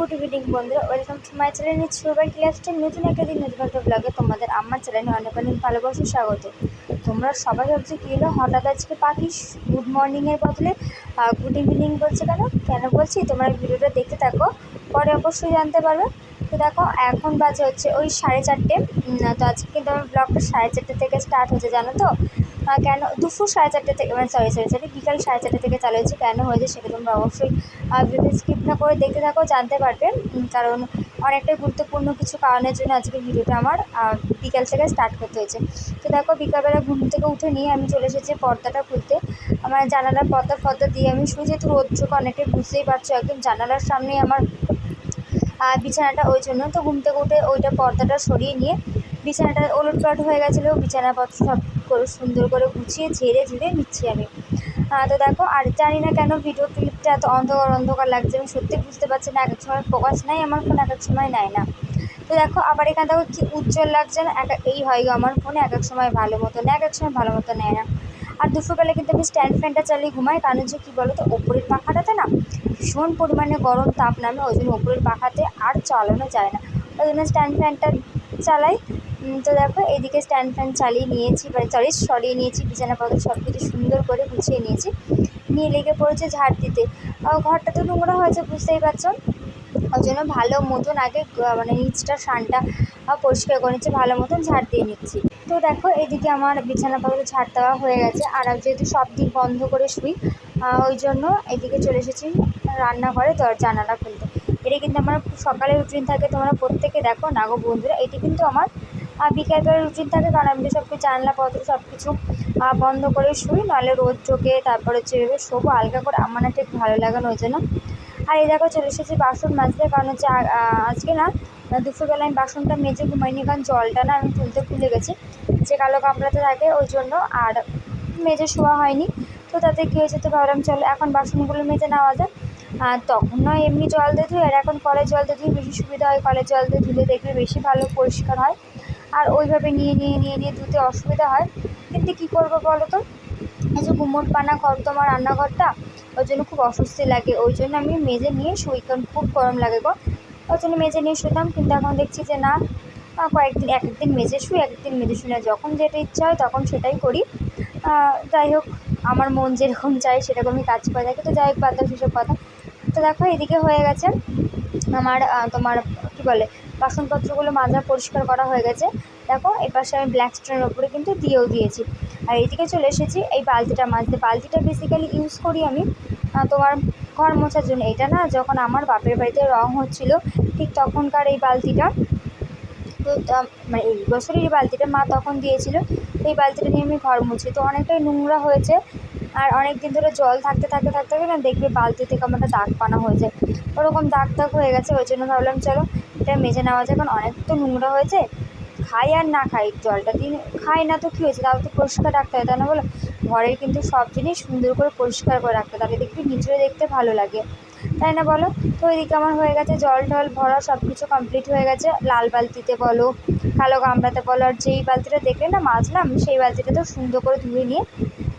Good evening বন্ধুরা। Welcome to my channel নিচ সুবার ক্লাসটির নতুন একটা দিন নতুন একটা ব্লগে তোমাদের আমার চ্যানেলে অনেক অনেক ভালোবাসা, স্বাগত। তোমরা সবাই ভাবছ, কী হলো? হঠাৎ আজকে পাখি গুড মর্নিংয়ের বদলে গুড ইভিনিং বলছে কেন? কেন বলছি? তোমরা ভিডিওটা দেখতে থাকো, পরে অবশ্যই জানতে পারবে। তো দেখো, এখন বাজে হচ্ছে ওই সাড়ে চারটে। তো আজকে কিন্তু আমার ব্লগটা সাড়ে চারটে থেকে স্টার্ট হয়েছে জানো তো? কেন দুপুর সাড়ে চারটে থেকে মানে সরি সরি সরি বিকাল সাড়ে চারটে থেকে চালু হয়েছে, কেন হয়েছে সেটা তোমরা অবশ্যই ভিডিও স্কিপ না করে দেখতে থাকো, জানতে পারবে কারণ অনেকটাই গুরুত্বপূর্ণ কিছু কারণের জন্য আজকে ভিডিওটা আমার বিকাল থেকে স্টার্ট করতে হয়েছে। তো দেখো, বিকালবেলা ঘুম থেকে উঠে নিয়ে আমি চলে এসেছি পর্দাটা খুলতে। আমার জানালার পর্দা ফর্দা দিয়ে আমি শুয়ে যেহেতু রোদ চোখ অনেকটাই বুঝতেই পারছ, একদম জানালার সামনেই আমার বিছানাটা ওই জন্য। তো ঘুম থেকে উঠে ওইটা পর্দাটা সরিয়ে নিয়ে বিছানাটা ওলট পালট হয়ে গেছিল, বিছানাপত্র সব সুন্দর করে গুছিয়ে ঝেড়ে ঝুড়ে নিচ্ছি আমি। তো দেখো, আর জানি না কেন ভিডিও ক্লিপটা এত অন্ধকার অন্ধকার লাগছে, আমি সত্যি বুঝতে পারছি না, এক এক সময় ফোকাস নেয় আমার ফোন এক এক সময় নেয় না। তো দেখো, আবার এখানে দেখো কি উজ্জ্বল লাগছে, না, এক- এই হয় গো আমার ফোনে এক এক সময় ভালো মতো নেয়, এক এক সময় ভালো মতো নেয় না। আর দুপুরবেলা কিন্তু আমি স্ট্যান্ড ফ্যানটা চালিয়ে ঘুমাই, কারণ যে কী বলো তো ওপরের পাখাটাতে না ভীষণ পরিমাণে গরম তাপ নামে, ওই জন্য ওপরের পাখাতে আর চালানো যায় না। ওই জন্য স্ট্যান্ড ফ্যানটা চালাই। তো দেখো এইদিকে স্ট্যান্ড ফ্যান চালিয়ে নিয়েছি মানে সরি সরিয়ে নিয়েছি বিছানাপত্র সব কিছু সুন্দর করে গুছিয়ে নিয়েছি। নিয়ে লেগে পড়েছে ঝাড় দিতে। ঘরটা তো নোংরা হয়েছে, বুঝতেই পারছ। ওই জন্য ভালো মতন আগে মানে নিচটা সানটা পরিষ্কার করে নিচ্ছে ভালো মতন ঝাড় দিয়ে নিচ্ছি। তো দেখো, এদিকে আমার বিছানাপত্র ঝাড় দেওয়া হয়ে গেছে, আর যেহেতু সব দিক বন্ধ করে শুই ওই জন্য এদিকে চলে এসেছি রান্নাঘরে দর জানালা খুলতে। এটা কিন্তু আমার সকালে রুটিন থাকে, তোমরা প্রত্যেকে দেখো না গো বন্ধুরা? এটি কিন্তু আমার বিকালবেলা রুটিন থাকে, কারণ আমি সব কিছু জানলাপত্র সব কিছু বন্ধ করে শুই, নাহলে রোদ চোখে, তারপরে হচ্ছে এভাবে শোবো, হালকা করে আমার না ঠিক ভালো লাগে না, ওই জন্য। আর এই দেখো, চলে এসেছি বাসন মাজতে, কারণ হচ্ছে আজকে না দুপুরবেলা আমি বাসনটা মেজে ঘুমাইনি কারণ জলটা না আমি তুলতে ভুলে গেছি। যে কালো কামড়াতে থাকে, ওই জন্য আর মেজে শোয়া হয়নি। তো তাতে কী হয়েছে তো ভাবলাম, চলো এখন বাসনগুলো মেজে নেওয়া যায় তখন নয়, এমনি জল দিয়ে ধুই আর এখন কলের জল দিয়ে ধুই বেশি সুবিধা হয় কলের জল দিয়ে ধুলে দেখবে বেশি ভালো, পরিষ্কার হয়। আর ওইভাবে নিয়ে নিয়ে নিয়ে নিয়ে ধুতে অসুবিধা হয়। কিন্তু কী করব বলো তো? এই যে গুমোট পানা ঘর তো আমার রান্নাঘরটা ওই জন্য খুব অস্বস্তি লাগে। ওই জন্য আমি মেজে নিয়ে শুই, কারণ খুব গরম লাগে গো। ওই জন্য মেজে নিয়ে শুতাম কিন্তু এখন দেখছি যে না কয়েকদিন, এক একদিন মেজে শুই, এক একদিন মেজে শুই না। যখন যেটা ইচ্ছা হয় তখন সেটাই করি। যাই হোক, আমার মন যেরকম চাই সেরকমই কাজ করে থাকে তো যাই হোক, বাদ সেসব কথা। তো দেখো, এদিকে হয়ে গেছে আমার তোমার, কী বলে, বাসনপত্রগুলো মাজা পরিষ্কার করা হয়ে গেছে। দেখো, এই পাশে আমি ব্ল্যাক স্টোনের ওপরে কিন্তু দিয়েও দিয়েছি। আর এদিকে চলে এসেছি এই বালতিটা মাজতে। বালতিটা বেসিক্যালি ইউজ করি আমি তোমার ঘর মোছার জন্য। এটা না, যখন আমার বাপের বাড়িতে রং হচ্ছিল, ঠিক তখনকার এই বালতিটা, তো মানে এই বছরের এই বালতিটা মা তখন দিয়েছিল। এই বালতিটা নিয়ে আমি ঘর মুছি। তো অনেকটাই নোংরা হয়েছে। আর অনেক দিন ধরে জল থাকতে থাকতে থাকতে থাকতে না দেখবে বালতি থেকে আমার দাগ পানা হয়ে যায় ওরকম দাগ দাগ হয়ে গেছে, ওই জন্য ভাবলাম চলো এটা মেজে নেওয়া যায় কারণ অনেক তো নোংরা হয়েছে, খাই আর না খাই, জলটা দিন, খাই না তো কী হয়েছে? তাও তো পরিষ্কার রাখতে হয়, তাই না বলো? ঘরের কিন্তু সব জিনিস সুন্দর করে পরিষ্কার করে রাখতে তাহলে দেখবি নিচে দেখতে ভালো লাগে। তাই না বলো? তো এদিকে আমার হয়ে গেছে, জল টল ভরা সব কিছু কমপ্লিট হয়ে গেছে। লাল বালতিতে বলো, কালো গামলাতে বলো, আর যেই বালতিটা দেখলে না মাজলাম, সেই বালতিটা তো সুন্দর করে ধুয়ে নিয়ে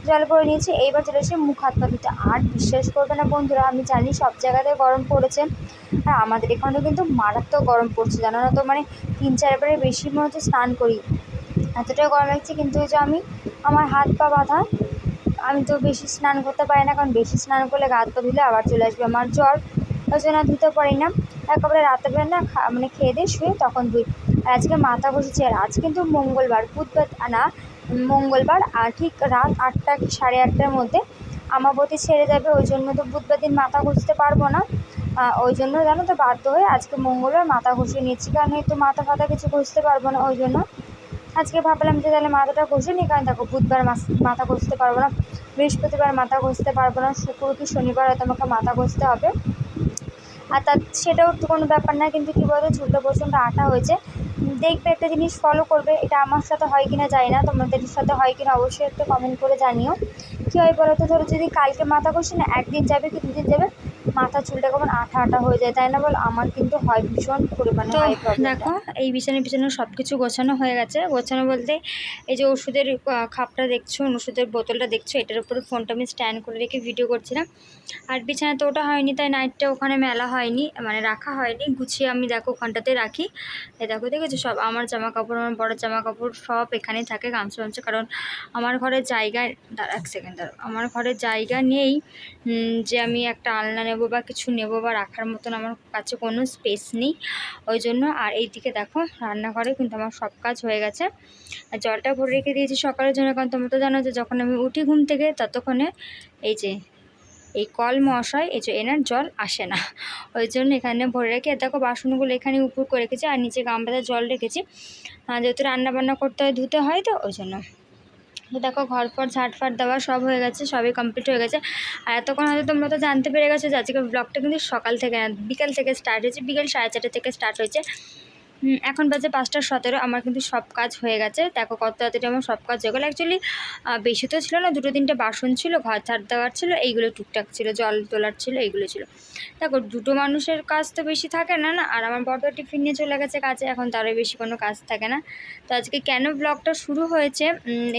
জল করে নিয়েছি। এইবার চলে এসে মুখ হাত পা ধুতে আর বিশ্বাস করবে না বন্ধুরা, আমি জানি সব জায়গাতে গরম পড়েছে। আর আমাদের এখানেও কিন্তু মারাত্মক গরম পড়ছে, জানো না তো? মানে তিন চারবারের বেশি মনে হচ্ছে স্নান করি। এতটাই গরম লাগছে কিন্তু যে আমি, আমার হাত পা বাঁধা, আমি তো বেশি স্নান করতে পারি না, কারণ বেশি স্নান করলে গা হাত পা ধুলে আবার চলে আসবে আমার জ্বর। ওই জন্য ধুতে পারি না। একেবারে রাতেবেলা না মানে খেয়ে দিয়ে শুয়ে তখন ধুই। আর আজকে মাথা ঘষেছি, আর আজ কিন্তু মঙ্গলবার, বুধবার, না মঙ্গলবার আর ঠিক রাত আটটা কি সাড়ে আটটার মধ্যে আমাবতী ছেড়ে যাবে। ওই জন্য তো বুধবার দিন মাথা ঘষতে পারব না। ওই জন্য জানো তো বাধ্য হয়ে আজকে মঙ্গলবার মাথা ঘষে নিচ্ছি। কারণ এই তো মাথা ফাতা কিছু ঘষতে পারব না, ওই জন্য আজকে ভাবলাম যে তাহলে মাথাটা ঘষে নিই। কারণ দেখো, বুধবার মাথা ঘষতে পারব না, বৃহস্পতিবার মাথা ঘষতে পারব না, শুক্র কি শনিবার হয়তো আমাকে মাথা ঘষতে হবে। আর তা সেটাও তো কোনো ব্যাপার না, কিন্তু কী বলতো চুলটা প্রচণ্ড আটা হয়েছে। দেখবে একটা জিনিস ফলো করবে, এটা আমার সাথে হয় কি না জানি না, তোমাদের সাথে হয় কি না অবশ্যই একটু কমেন্ট করে জানিও। কী হয় বলো তো ধরো যদি কালকে মাথা কষি না, একদিন যাবে কি দুদিন যাবে? মাথা চুলটা কেমন আঠা আঠা হয়ে যায় তাই না বল? আমার কিন্তু হয় ভীষণ পরিমাণে দেখো এই বিছানার পিছনে সব কিছু গোছানো হয়ে গেছে। গোছানো বলতে এই যে ওষুধের খাপটা দেখছ ওষুধের বোতলটা দেখছ এটার উপরে ফোনটা আমি স্ট্যান্ড করে রেখে ভিডিও করছিলাম। আর বিছানা তো ওটা হয়নি তাই নাইটটা ওখানে মেলা হয়নি মানে রাখা হয়নি। গুছিয়ে আমি দেখো ওখানটাতে রাখি। এই দেখো দেখেছ সব? আমার জামা কাপড় আমার বড় জামা কাপড় সব এখানেই থাকে গামছা গামছা কারণ আমার ঘরে জায়গা দাঁড়া এক সেকেন্ড আমার ঘরে জায়গা নেই যে আমি একটা আলনা নেব বা কিছু নেব বা রাখার মতন আমার কাছে কোনো স্পেস নেই। ওই জন্য আর এইদিকে দেখো রান্নাঘরে কিন্তু আমার সব কাজ হয়ে গেছে। আর জলটা ভরে রেখে দিয়েছি সকালের জন্য, কারণ তোমরা তো জানো যে যখন আমি উঠি ঘুম থেকে ততক্ষণে এই যে, এই কল মশাই এই যে এনার জল আসে না। ওই জন্য এখানে ভরে রেখে দেখো বাসনগুলো এখানে উপর করে রেখেছি, আর নিচে গামলাতে জল রেখেছি। যেহেতু রান্না বান্না করতে হয়, ধুতে হয় তো, ওই জন্য। দেখো ঘর ফর ঝাটফাট দেওয়া সব হয়ে গেছে, সবই কমপ্লিট হয়ে গেছে। আর এতক্ষণ হয়তো তোমরা তো জানতে পেরে গেছো যে আজকে ব্লগটা কিন্তু সকাল থেকে, বিকেল থেকে স্টার্ট হয়েছে, বিকেল সাড়ে চারটে থেকে স্টার্ট হয়েছে। এখন বাজে পাঁচটা সতেরো, আমার কিন্তু সব কাজ হয়ে গেছে। দেখো কত তাড়াতাড়ি আমার সব কাজ হয়ে গেলো। অ্যাকচুয়ালি বেশি তো ছিল না, দুটো তিনটে বাসন ছিল, ঘর ঝাড় দেওয়ার ছিল, এইগুলো টুকটাক ছিল, জল তোলার ছিল, এইগুলো ছিল। দেখো, দুটো মানুষের কাজ তো বেশি থাকে না না? আর আমার বড় টিফিন নিয়ে চলে গেছে কাজে, এখন তারও বেশি কোনো কাজ থাকে না। তো আজকে কেন ব্লগটা শুরু হয়েছে?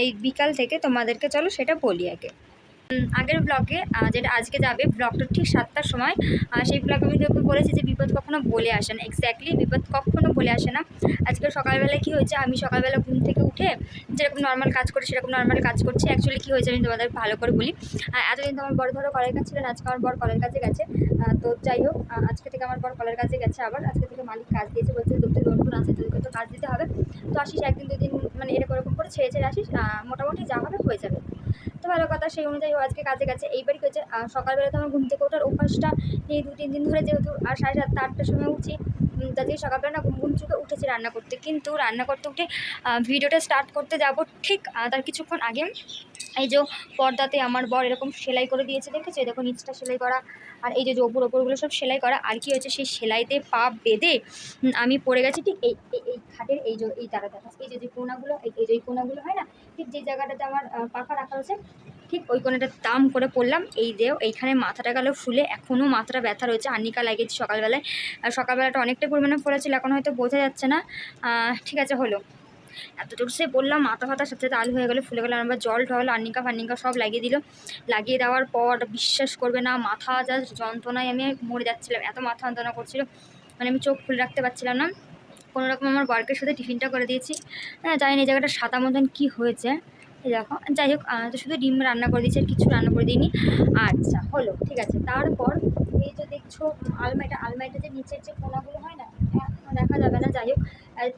এই বিকাল থেকে তোমাদেরকে চলো সেটা বলি আগে। আগের ব্লগে যেটা আজকে যাবে ব্লগটা ঠিক সাতটার সময় সেই ব্লগে আমি তোকে বলেছি যে বিপদ কখনো বলে আসে না। এক্স্যাক্টলি বিপদ কখনো বলে আসে না। আজকে সকালবেলায় কী হয়েছে, আমি সকালবেলা ঘুম থেকে উঠে যেরকম নর্মাল কাজ করি, সেরকম নর্মাল কাজ করছি। অ্যাকচুয়ালি কী হয়েছে আমি তোমাদের ভালো করে বলি। এতদিন তো আমার বড় ধরো কলের কাজ ছিলেন আজকে আমার বড় কলের কাছে গেছে। তো যাই হোক আজকে থেকে আমার বড় কলের কাছে গেছে আবার। আজকে থেকে মালিক কাজ দিয়েছে, বলছে তোর তো লোন আছে, তোদেরকে তো কাজ দিতে হবে। তো আসিস একদিন দুদিন মানে এরকম এরকম করে ছেড়ে ছেড়ে আসিস। মোটামুটি যা হবে হয়ে যাবে। তো ভালো কথা সেই অনুযায়ী আজকে কাজে গেছে। এইবারই হয়েছে সকালবেলা তো আমার ঘুম থেকে ওঠার অভ্যাসটা, এই দু তিন দিন ধরে যেহেতু, আর সাড়ে সাতটা, আটটার সময় উঠছি উম, তা থেকে সকালবেলা না ঘুম ঘুম চুকে উঠেছি রান্না করতে। কিন্তু রান্না করতে উঠে ভিডিওটা স্টার্ট করতে যাব ঠিক তার কিছুক্ষণ আগে। এই যে পর্দাতে আমার বর এরকম সেলাই করে দিয়েছে দেখেছ? দেখো নিচটা সেলাই করা আর এই যে ওপর ওপরগুলো সব সেলাই করা আর কি হয়েছে? সেই সেলাইতে পা বেঁধে আমি পড়ে গেছি ঠিক এই এই- খাটের এই যে এই তারা দেখা এই যে যে কোনাগুলো এই এই যে এই কোনাগুলো হয় না? ঠিক যে জায়গাটাতে আমার পাখা রাখা হয়েছে ঠিক ওই কোনাটা দাম করে পড়লাম, এই দেও, এইখানে মাথাটা গেল ফুলে, এখনও মাথাটা ব্যথা রয়েছে, আনিকা লাগিয়েছি সকালবেলায়। আর সকালবেলাটা অনেকটা পরিমাণে ফুলেছিল এখন হয়তো বোঝা যাচ্ছে না। ঠিক আছে, হলো। এত জোরসে বললাম, মাথা ফাতা সাথে সাথে আলু হয়ে গেলো, ফুলে গেলো আমরা জল টল আর্নিকা ফার্নিকা সব লাগিয়ে দিল। লাগিয়ে দেওয়ার পর বিশ্বাস করবে না, মাথা যা যন্ত্রণায় আমি মরে যাচ্ছিলাম, এত মাথা যন্ত্রণা করছিল। মানে আমি চোখ খুলে রাখতে পারছিলাম না। কোনো রকম আমার বরকের সাথে টিফিনটা করে দিয়েছি। হ্যাঁ জানি এই জায়গাটা সাদা মতন কী হয়েছে। দেখো, যাই হোক তো শুধু ডিম রান্না করে দিয়েছি আর কিছু রান্না করে দিইনি। আচ্ছা হলো, ঠিক আছে। তারপর এই যে দেখছ, আলমারিটা আলমারিটা যে নিচের যে কোনাগুলো হয় না দেখা যাবে না, যাই হোক।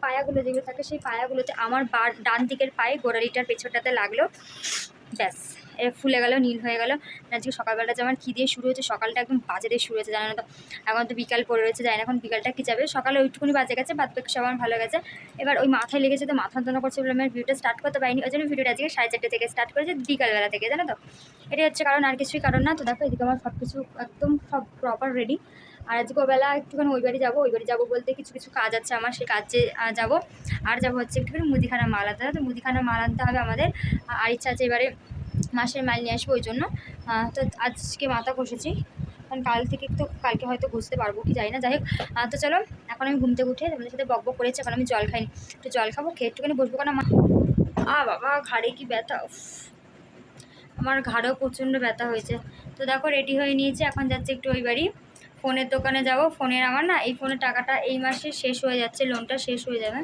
পায়াগুলো যেগুলো থাকে, সেই পায়াগুলোতে আমার বার, ডান দিকের পায়ে গোড়ালিটার পেছনটাতে লাগল। ব্যাস। ফুলে গেল, নীল হয়ে গেল। আজকে সকালবেলাটা যে আমার কী দিয়ে শুরু হয়েছে, সকালটা একদম বাজে দিয়ে শুরু হয়েছে, জানো না তো? এখন তো বিকাল পড়ে রয়েছে, জানি না এখন বিকালটা কি যাবে। সকালে ওইটুকুনি বাজে গেছে, বাদ বাকি সবার ভালো গেছে। এবার ওই মাথায় লেগেছে তো, মাথা যন্ত্রণা করছে বলে আমি ভিডিওটা স্টার্ট করতে পারিনি। ওই জন্য ভিডিওটা আজকে সাড়ে চারটে থেকে স্টার্ট করেছে, বিকালবেলা থেকে, জানো তো? এটাই হচ্ছে কারণ, আর কিছুই কারণ না। তো দেখো, এদিকে আমার সব কিছু একদম সব প্রপার রেডি আর আজকে বেলা একটুখানি ওই বাড়ি যাব, ওই বাড়ি যাব বলতে কিছু কিছু কাজ আছে আমার, সেই কাজে যাব। আর যাব হচ্ছে একটুখানি মুদিখানা মাল আনতে। হবে তো মুদিখানা মাল আনতে হবে আমাদের। আর ইচ্ছা আছে এবারে মাসের মাল নিয়ে আসব ওই জন্য। তো আজকে মাথা কষেছি কারণ কাল থেকে তো কালকে হয়তো ঘুষতে পারব, কি যাই না। যাই হোক তো চলো, এখন আমি ঘুম থেকে উঠে তোমাদের সাথে বক বক করেছি, এখন আমি জল খাইনি একটু জল খাব, খেয়ে একটুখানি বসবো কেন মা? আ বাবা, ঘাড়ে কি ব্যথা? আমার ঘাড়েও প্রচণ্ড ব্যথা হয়েছে। তো দেখো রেডি হয়ে নিয়েছি, এখন যাচ্ছে একটু ওই বাড়ি। ফোনের দোকানে যাব, ফোনের আমার না, এই ফোনের টাকাটা এই মাসে শেষ হয়ে যাচ্ছে লোনটা শেষ হয়ে যাবে।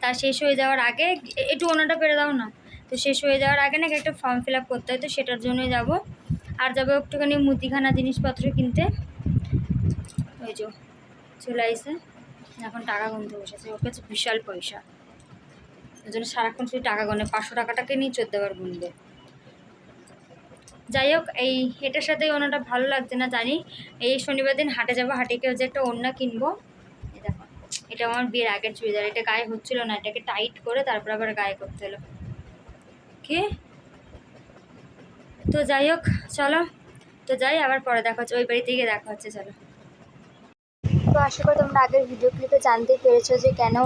তা শেষ হয়ে যাওয়ার আগে, একটু ওনাটা পেরে দাও না। তো শেষ হয়ে যাওয়ার আগে নাকি একটা ফর্ম ফিল আপ করতে হয়, তো সেটার জন্যই যাব। আর যাব একটুখানি মুদিখানা জিনিসপত্র কিনতে। ওই যে, চলে আইসে। এখন টাকা গুনতে বসেছে, ওর কাছে বিশাল পয়সা। ওই জন্য সারাক্ষণ শুধু টাকা গনে, পাঁচশো টাকাটাকে নিয়ে চোদ্দ বার গুনবে? যাই হোক, এই এটার সাথে ওনাটা ভালো লাগছে না, জানি। এই শনিবার দিন হাটে যাব, হাটে গিয়ে যে একটা ওড়না কিনবো। দেখো, এটা আমার বিয়ের আগের চুড়িদার, এটা গায়ে হচ্ছিল না, এটাকে টাইট করে তারপর আবার গায়ে করতে হলো। কি তো যাই হোক, চলো। তো যাই, আবার পরে দেখা হচ্ছে। ওই বাড়িতে গিয়ে দেখা হচ্ছে, চলো। তো আশা করি তোমরা আগের ভিডিও ক্লিপে জানতে পেরেছ যে কেন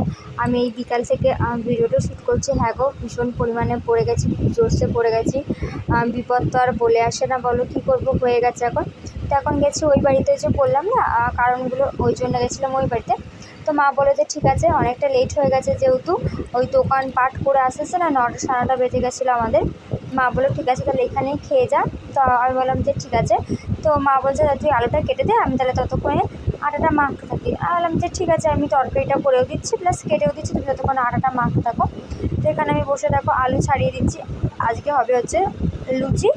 আমি এই বিকাল থেকে ভিডিওটা শ্যুট করছি। হ্যাঁ গো, ভীষণ পরিমাণে পড়ে গেছি জোরসে পড়ে গেছি। বিপদ তো আর বলে আসে না, বলো কী করব, হয়ে গেছে এখন। তো এখন গেছি ওই বাড়িতে যে বললাম না কারণগুলো ওই জন্য গেছিলাম ওই বাড়িতে। তো মা বলে যে, ঠিক আছে, অনেকটা লেট হয়ে গেছে যেহেতু, ওই দোকান পাট করে আসতেছে না, নটা, সাড়ে বেজে গেছিল আমাদের। মা বলল, ঠিক আছে, তাহলে এখানেই খেয়ে যা। তো আমি বললাম যে, ঠিক আছে। তো মা বলছে, "তা তুই আলুটা কেটে দে, আমি তাহলে ততক্ষণে আটাটা মাখতে থাকি। আর বললাম যে, ঠিক আছে, আমি তরকারিটা করেও দিচ্ছি প্লাস কেটেও দিচ্ছি, তুমি ততক্ষণ আটাটা মাখতে থাকো। তো এখানে আমি বসে দেখো, আলু ছাড়িয়ে দিচ্ছি। আজকে হবে হচ্ছে লুচি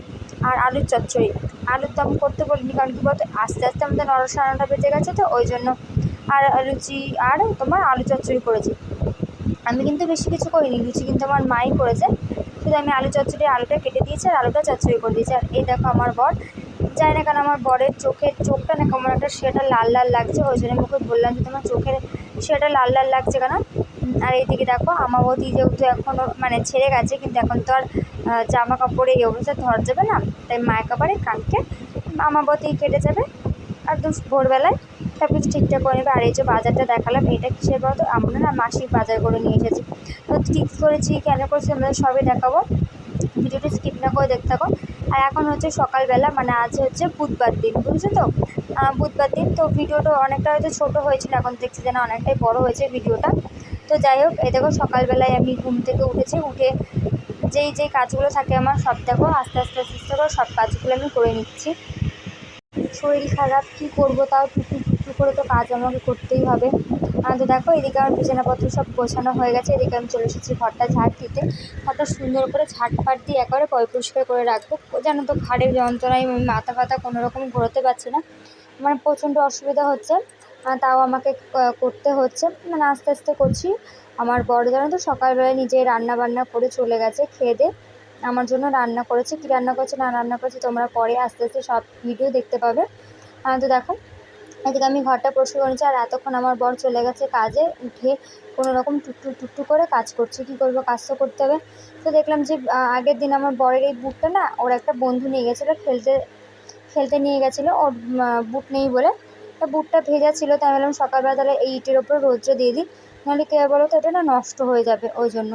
আর আলুর চচ্চড়ি। আলুর দম করতে বলিনি, কারণ কী বলতো, আস্তে আস্তে আমাদের নটা নটা বেজে গেছে তো, ওই জন্য আর লুচি, আর তোমার আলু চচ্চড়ি করেছি। আমি কিন্তু বেশি কিছু করিনি, লুচি কিন্তু আমার মাই করেছে। শুধু আমি আলু চচ্চড়ি, আলুটা কেটে দিয়েছি আর আলুটা চচ্চড়ি করে দিয়েছি। আর এই দেখো আমার বর। জানি না কেন আমার বরের চোখের চোখটা না কেমন একটা সেটা লাল লাল লাগছে, ওই জন্য মুখে বললাম যে তোমার চোখের সেটা লাল লাল লাগছে কেন? আর এইদিকে দেখো আমাবতী যেহেতু এখনও মানে ছেড়ে গেছে, কিন্তু এখন তো আর জামা কাপড়ে এই অবস্থা ধর যাবে না। তাই মায়ের কাপড়ে কালকে আমাবতী কেটে যাবে। আর দু ভোরবেলায় কিছু ঠিকঠাক করে নেবে। আর এই যে বাজারটা দেখালাম, এটা কিসের বলতো? আমরা না মাসিক বাজার করে নিয়ে এসেছি। তো কী করেছি, কেন করেছি আমরা সবই দেখাবো। ভিডিওটি স্কিপ না করে দেখতে থাকো। আর এখন হচ্ছে সকালবেলা মানে আজ হচ্ছে বুধবার দিন, বুঝছ তো? বুধবার দিন, তো ভিডিওটা অনেকটা হয়তো ছোটো হয়েছিল, এখন দেখছি যেন অনেকটাই বড় হয়েছে ভিডিওটা। তো যাই হোক, এই দেখো সকালবেলায় আমি ঘুম থেকে উঠেছি, উঠে যেই যেই কাজগুলো থাকে আমার, সব দেখো আস্তে আস্তে আস্তে আস্তে করে সব কাজগুলো আমি করে নিচ্ছি। শরীর খারাপ, কী করব তাও টুকু টুকু করে তো কাজ আমাকে করতেই হবে। তো দেখো, এদিকে আমার বিছানাপত্র সব গোছানো হয়ে গেছে, এদিকে আমি চলে এসেছি ঘরটা ঝাড় দিতে। ঘরটা সুন্দর করে ঝাড় ফাট দিয়ে একেবারে পয় পরিষ্কার করে রাখব। জানো তো ঘাড়ের যন্ত্রণায় আমি মাথা ফাথা কোনো রকম ঘোরাতে পারছি না। মানে প্রচণ্ড অসুবিধা হচ্ছে তাও আমাকে করতে হচ্ছে। মানে আস্তে আস্তে করছি। আমার বড় জানো তো সকালবেলায় নিজে রান্না বান্না করে চলে গেছে খেয়ে দিয়ে আমার জন্য রান্না করেছে, কী রান্না করেছে না রান্না করেছে তোমরা পরে আস্তে আস্তে সব ভিডিও দেখতে পাবে। তো দেখো, এদিকে আমি ঘরটা পরিষ্কার করেছি আর এতক্ষণ আমার বর চলে গেছে কাজে, উঠে কোনো রকম টুকটুক টুকটুক করে কাজ করছে, কী করব, কাজ তো করতে হবে। তো দেখলাম যে আগের দিন আমার বরের এই বুটটা না, ওর একটা বন্ধু নিয়ে গেছিল, খেলতে খেলতে নিয়ে গেছিল, ওর বুট নেই বলে। তা বুটটা ভেজা ছিল, তাই বললাম সকালবেলা তাহলে এই ইটের ওপরে রোদ্রে দিয়ে দিই, নাহলে কে বলো তো, এটা না নষ্ট হয়ে যাবে ওই জন্য।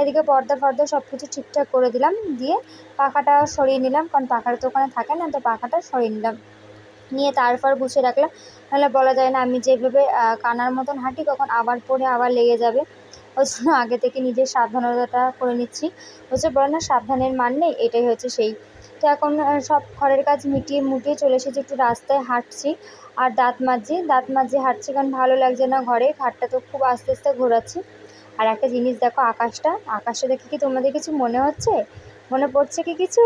এদিকে পর্দা ফর্দা সব কিছু ঠিকঠাক করে দিলাম, দিয়ে পাখাটা সরিয়ে নিলাম, কারণ পাখাটা তো ওখানে থাকে না, তো পাখাটা সরিয়ে নিলাম। নিয়ে তারপর গুছিয়ে রাখলাম, নাহলে বলা যায় না আমি যেভাবে কানার মতন হাঁটি, কখন আবার পরে আবার লেগে যাবে। ওই জন্য আগে থেকে নিজের সাবধানতাটা করে নিচ্ছি। হচ্ছে বলে না, সাবধানের মান নেই, এটাই হচ্ছে সেই। তো এখন সব ঘরের কাজ মিটিয়ে মুটিয়ে চলে এসেছি, একটু রাস্তায় হাঁটছি আর দাঁত মাজছি। দাঁত মাজছি, হাঁটছি, কারণ ভালো লাগছে না ঘরে, ঘাটটা তো খুব আস্তে আস্তে ঘোরাচ্ছি। আর একটা জিনিস দেখো আকাশটা আকাশটা দেখে কি তোমাদের কিছু মনে হচ্ছে? মনে পড়ছে কি কিছু?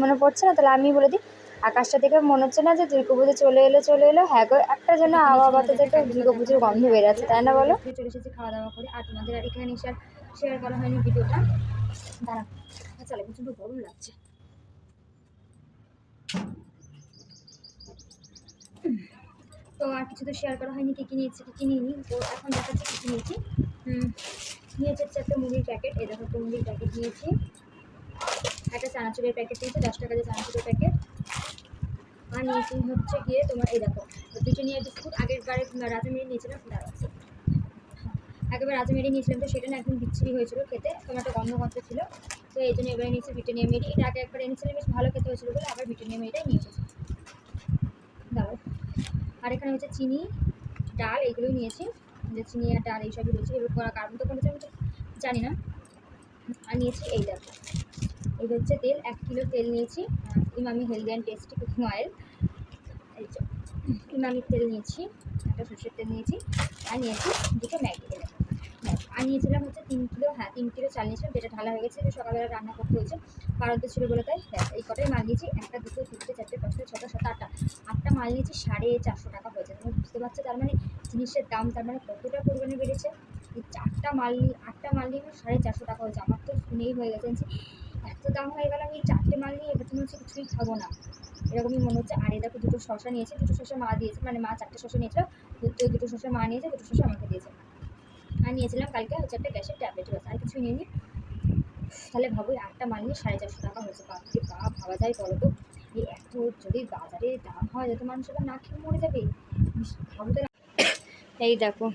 মনে পড়ছে না? তাহলে আমি বলে দিই। আকাশটা দেখে মনে হচ্ছে না যে দুর্গাপুজো চলে এলো চলে এলো। হ্যাঁ গো একটা যেন আবহাওয়া বাতাসে একটা দুর্গাপুজোর গন্ধ বেরাচ্ছে তাই না বলো? চলে এসেছি খাওয়া দাওয়া করে। আর তোমাদের আর এখানে শেয়ার শেয়ার করা হয়নি ভিডিওটা। দাঁড়া চলে প্রচণ্ড গরম লাগছে। তো আর কিছু তো শেয়ার করা হয়নি, কী কী নিয়েছি, কী কী নিইনি। তো এখন দেখাচ্ছি কী কী নিয়েছি। হচ্ছে একটা মুড়ির প্যাকেট এই দেখো, একটা মুড়ির প্যাকেট নিয়েছি। একটা চানাচুরের প্যাকেট নিয়েছি, দশ টাকা দিয়ে চানাচুরের প্যাকেট আর নিয়েছি হচ্ছে গিয়ে তোমার, এই দেখো দুটো ব্রিটানিয়া বিস্কুট আগের বারে রাজা মেরে নিয়েছিলাম দাঁড়াও একেবারে রাজা মেরে নিয়েছিলাম তো সেটা না একদম বিচ্ছিরি হয়েছিল খেতে তোমার একটা গন্ধ গন্ধ ছিল। তো এই জন্য এবারে নিয়েছি ব্রিটানিয়া মেরি এটা আগে একবার এনেছিলাম বেশ ভালো খেতে হয়েছিল বলে আবার ব্রিটানিয়া মেরিটাই নিয়ে আর এখানে হচ্ছে চিনি, ডাল, এগুলোই নিয়েছি। যে চিনি আর ডাল এইসবই রয়েছে। এগুলো করা কারণ তো কোনো জানি না। আর নিয়েছি এই দেখো। এই হচ্ছে তেল, এক কিলো তেল নিয়েছি। Emami healthy and tasty cooking oil. এই যে, ইমামির তেল নিয়েছি, একটা সর্ষের তেল নিয়েছি। আর নিয়েছি দুটো ম্যাগি। আর নিয়েছিলাম হচ্ছে তিন কিলো হ্যাঁ তিন কিলো চাল নিয়েছিলাম, যেটা ঢালা হয়ে গেছে যে সকালবেলা রান্না করতে হয়েছে। বারোতে ছিল বলে তাই ব্যাস এই কটাই মাল নিয়েছি, একটা, দুটো, তিনটে, চারটে, পাঁচটা, ছটা সাত আটটা আটটা মাল নিয়েছি, সাড়ে চারশো টাকা হয়েছে। তুমি বুঝতে পারছ তার মানে জিনিসের দাম, তার মানে কতটা পরিমাণে বেড়েছে? এই চারটা মাল নিয়ে আটটা মাল নিয়ে সাড়ে চারশো টাকা হয়েছে, আমার তো শুনেই হয়ে গেছে এত দাম হয়ে গেল, আমি চারটে মাল নিয়ে এবার তুমি হচ্ছে কিছুই খাব না। এরকমই মনে হচ্ছে। আর দেখো, দুটো শশা নিয়েছে, দুটো শশা মা দিয়েছে মানে মা চারটে শশা নিয়েছিল, দুটো শশা মা নিয়েছে, দুটো শশা আমাকে দিয়েছে। আর নিয়েছিলাম কালকে হচ্ছে একটা গ্যাসের ট্যাবলেট ব্যাস আর কিছুই নিইনি। তাহলে ভাবো একটা মাল নিয়ে সাড়ে চারশো টাকা হয়েছে। বাপরে বা ভাবা যায় বলো তো? এই এত যদি বাজারে দাম হয় যত মানুষ না খেয়ে মরে যাবে। ভাবো তো এই দেখো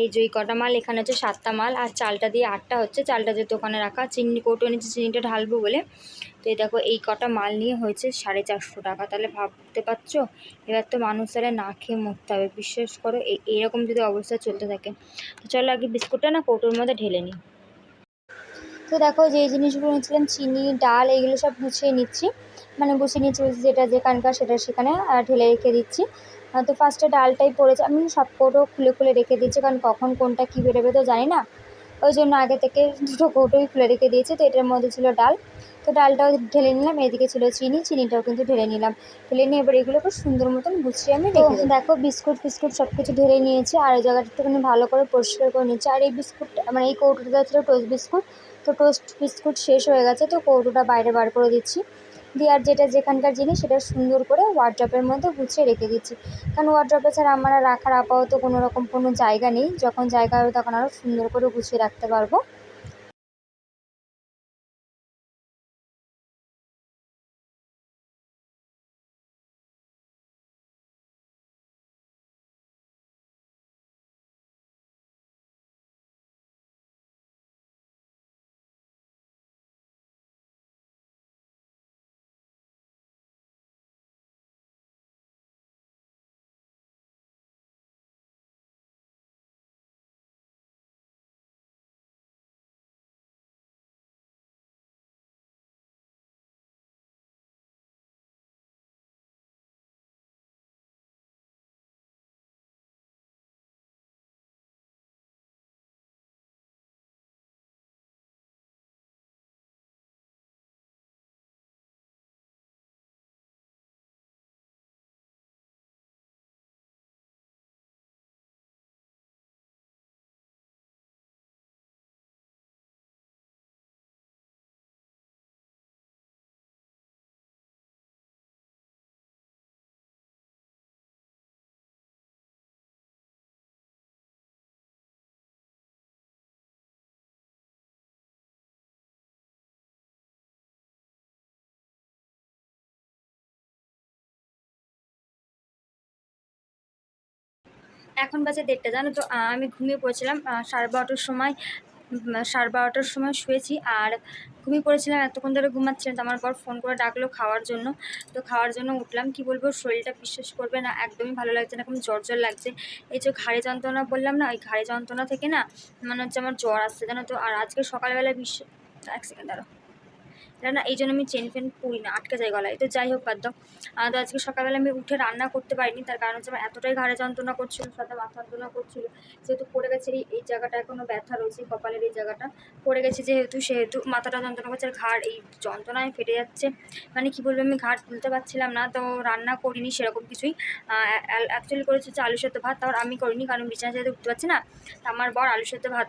এই যে কটা মাল, এখানে হচ্ছে সাতটা মাল আর চালটা দিয়ে আটটা হচ্ছে। চালটা যে দোকানে রাখা, চিনি, কৌটো এনেছি, চিনিটা ঢালবো বলে। তো এই দেখো, এই কটা মাল নিয়ে হয়েছে সাড়ে চারশো টাকা। তাহলে ভাবতে পারছ? এবার তো মানুষ তাহলে না খেয়ে মরতে হবে। বিশ্বাস করো এই এরকম যদি অবস্থা চলতে থাকে। তো চলো আগে বিস্কুটটা না কৌটোর মধ্যে ঢেলে নিই। তো দেখো, যে জিনিসগুলো নিচ্ছিলাম চিনি, ডাল এগুলো সব গুছিয়ে নিচ্ছি। মানে গুছিয়ে নিচ্ছি যেটা যেখানকার সেটা সেখানে ঢেলে রেখে দিচ্ছি। তো ফার্স্টে ডালটাই পড়েছে। আমি সব কৌটো খুলে খুলে রেখে দিয়েছি কারণ কখন কোনটা কী বেরোবে তো জানি না। ওই জন্য আগে থেকে দুটো কৌটোই খুলে রেখে দিয়েছি তো এটার মধ্যে ছিল ডাল। তো ডালটাও ঢেলে নিলাম এদিকে ছিল চিনি চিনিটাও কিন্তু ঢেলে নিলাম। ঢেলে নিয়ে এবার এগুলো খুব সুন্দর মতন গুছিয়ে আমি রেখে দেখো বিস্কুট ফিস্কুট সব কিছু ঢেলে নিয়েছি আর এই জায়গাটা একটুখানি ভালো করে পরিষ্কার করে নিয়েছি। আর এই বিস্কুট মানে এই কৌটোটা ছিল টোস্ট বিস্কুট তো টোস্ট বিস্কুট শেষ হয়ে গেছে তো কৌটোটা বাইরে বার করে দিচ্ছি। দিয়ে আর যেটা যেখানকার জিনিস সেটা সুন্দর করে ওয়ার্ড্রপের মধ্যে গুছিয়ে রেখে দিচ্ছি। কারণ ওয়ার্ড্রপে ছাড়া আমার রাখার আপাতত কোনো রকম কোনো জায়গা নেই। যখন জায়গা হবে তখন আরও সুন্দর করে গুছিয়ে রাখতে পারব। এখন বাজে দেড়টা, জানো তো? আমি ঘুমিয়ে পড়েছিলাম সাড়ে বারোটার সময় সাড়ে বারোটার সময় শুয়েছি, আর ঘুমিয়ে পড়েছিলাম, এতক্ষণ ধরে ঘুমাচ্ছিলাম তো আমার পর ফোন করে ডাকলো খাওয়ার জন্য, তো খাওয়ার জন্য উঠলাম, কি বলব, শরীরটা বিশ্বাস করবে না, একদমই ভালো লাগছে না এখন জ্বর জ্বর লাগছে। এই যে ঘাড়ে যন্ত্রণা বললাম না, ওই ঘাড়ে যন্ত্রণা থেকে না মানে হচ্ছে আমার জ্বর আসছে, জানো তো? আর আজকে সকালবেলা বিশ্ব, এক সেকেন্ড দাঁড়াও। এটা না, এই জন্য আমি চেন ফেন পরি না, আটকে যায় গলায়। তো যাই হোক দাও। তো আজকে সকালবেলা আমি উঠে রান্না করতে পারিনি, তার কারণ হচ্ছে আমার এতটাই ঘাড়ে যন্ত্রণা করছিল, সাথে মাথা যন্ত্রণা করছিল, যেহেতু পড়ে গেছে এই এই জায়গাটা এখনও ব্যথা রয়েছে কপালের এই জায়গাটা। পড়ে গেছে যেহেতু, সেহেতু মাথাটা যন্ত্রণা করছে, আর ঘাড় এই যন্ত্রণায় ফেটে যাচ্ছে। মানে কি বলব, আমি ঘাড় তুলতে পারছিলাম না, তো রান্না করিনি সেরকম কিছুই। অ্যাকচুয়ালি করেছে হচ্ছে আলু সেদ্ধ ভাত, তারপর আমি করিনি, কারণ বিছানা যেহেতু উঠতে পারছি না আমার বর আলু সেদ্ধ ভাত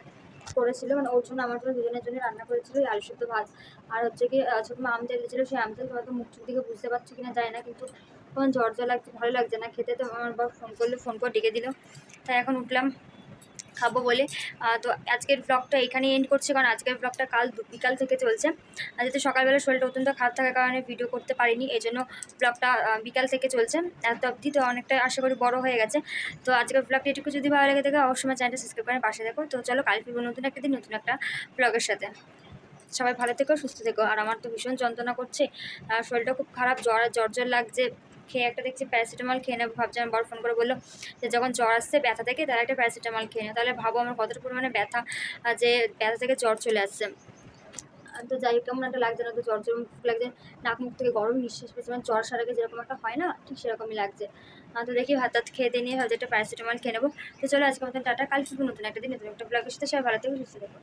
করেছিল মানে ওর জন্য, আমার জন্য দুজনের জন্য রান্না করেছিল আলু সেদ্ধ ভাত। আর হচ্ছে কি ছোটো আম দিয়েছিল, সেই আমটা হয়তো মুখ চোখ দিকে বুঝতে পারছ কিনা যায় না, কিন্তু তখন জ্বর জ্বর লাগছে, ভালো লাগছে না। খেতে তো আমার বর ফোন করলে ফোন করে ডেকে দিল। তাই এখন উঠলাম, খাব বলে। তো আজকের ব্লগটা এখানেই এন্ড করছি, কারণ আজকের ব্লগটা কাল বিকাল থেকে চলছে। আর যেহেতু সকালবেলা শরীরটা অত্যন্ত খারাপ থাকার কারণে ভিডিও করতে পারিনি, এই জন্য ব্লগটা বিকাল থেকে চলছে। এত অবধি তো অনেকটা আশা করি বড় হয়ে গেছে। তো আজকের ব্লগটা এটুকু যদি ভালো লেগে থাকে, অবশ্যই চ্যানেলটা সাবস্ক্রাইব করে পাশে দেখো। তো চলো, কাল ফিরবো নতুন একটা দিন, নতুন একটা ব্লগের সাথে। সবাই ভালো থেকো, সুস্থ থেকো। আর আমার তো ভীষণ যন্ত্রণা করছে। আর শরীরটা খুব খারাপ, জ্বর জ্বর জ্বর লাগছে। খেয়ে একটা দেখছি প্যারাসিটামল খেয়ে নেব, ভাবছি আমার বর ফোন করে বলল যে যখন জ্বর আসছে ব্যথা থেকে তাহলে একটা প্যারাসিটামল খেয়ে নেও। তাহলে ভাবো আমার কতটা পরিমাণে ব্যথা যে ব্যথা থেকে জ্বর চলে আসছে। তো যাই কেমন একটা লাগছে না তো জ্বর জ্বর মুখ লাগছে, নাক মুখ থেকে গরম নিঃশ্বাস পেয়েছে মানে জ্বর সারাকে যেরকম একটা হয় না, ঠিক সেরকমই লাগছে। তো দেখি ভাত টাত খেয়ে দিয়ে নিয়ে ভাবছি একটা প্যারাসিটামল খেয়ে নেব। তো চলো আজকে মতন টাটা, কাল শুধু নতুন একটা দিন, নতুন একটা ব্লগের সাথে সবাই ভালো থেকে, সুস্থ থাকো।